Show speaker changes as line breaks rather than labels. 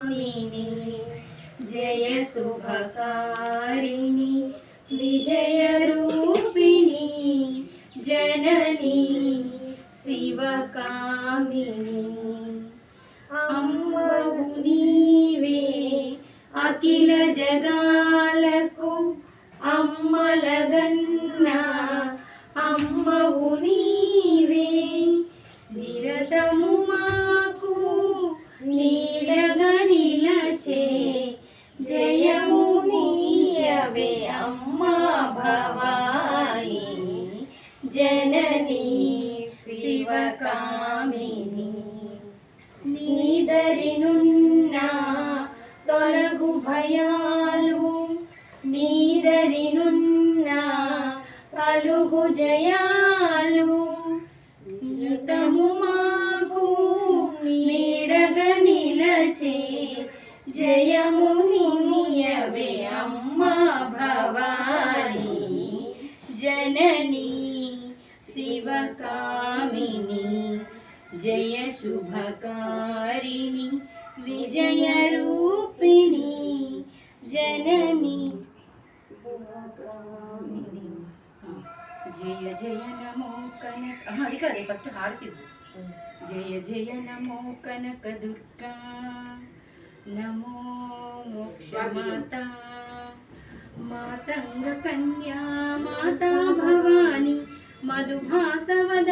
కామిని జయ శుభకారిణి విజయ రూపిణి జనని శివకామిని. అమ్మవు నీవే అఖిల జగాలకు అమ్మలగన్న అమ్మవు నిలచే జయము నీయవే అమ్మా భవాయి జనని శివకామిని నీదరినున్న తొలగు భయాలు. నీదరినున్న కలుగు జయా జయము నీయవే అమ్మా భవాని జనని శివకామిని జయ శుభకారిణి విజయ రూపిణి జనని శివకామిని జయ జయ నమో కనక ఆహా, అది కాదే ఫస్ట్ హారతి ఇవ్వు. జయ జయ నమో కనక దుర్గా నమో మోక్షమాత మాతంగ కన్యా మాతా భవాని మధుభాసవద